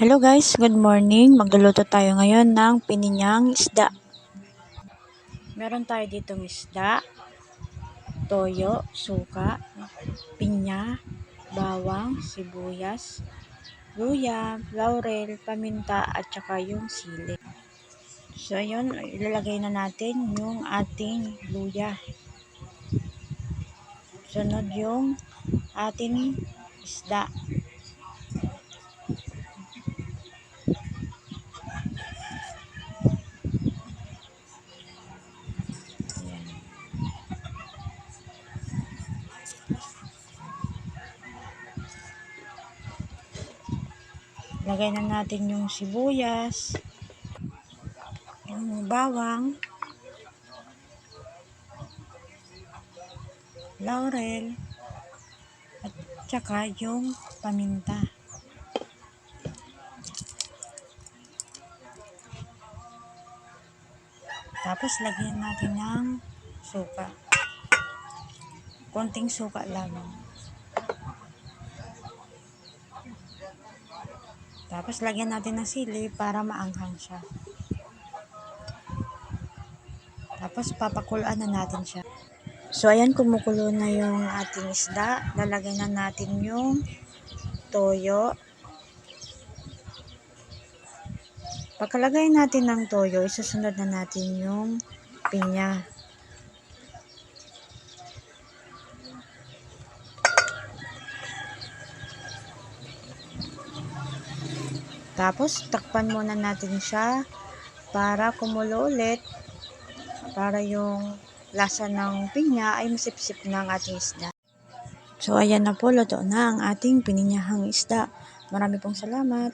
Hello guys, good morning. Magluluto tayo ngayon ng pininyang isda. Meron tayo dito isda, toyo, suka, pinya, bawang, sibuyas, luya, laurel, paminta, at saka yung sili. So ayun, ilalagay na natin yung ating luya. Sunod yung ating isda. Lagay na natin yung sibuyas, yung bawang, laurel, at saka yung paminta. Tapos lagyan natin ng suka. Konting suka lang. Tapos lagyan natin ng sili para maanghang siya. Tapos papakuluan na natin siya. So ayan kumukulo na yung ating isda. Lalagyan na natin yung toyo. Pagkalagay natin ng toyo, isusunod na natin yung pinya. Tapos, takpan muna natin siya para kumulo ulit para yung lasa ng pinya ay masipsip ng ating isda. So, ayan na po, luto na ang ating pininyahang isda. Marami pong salamat.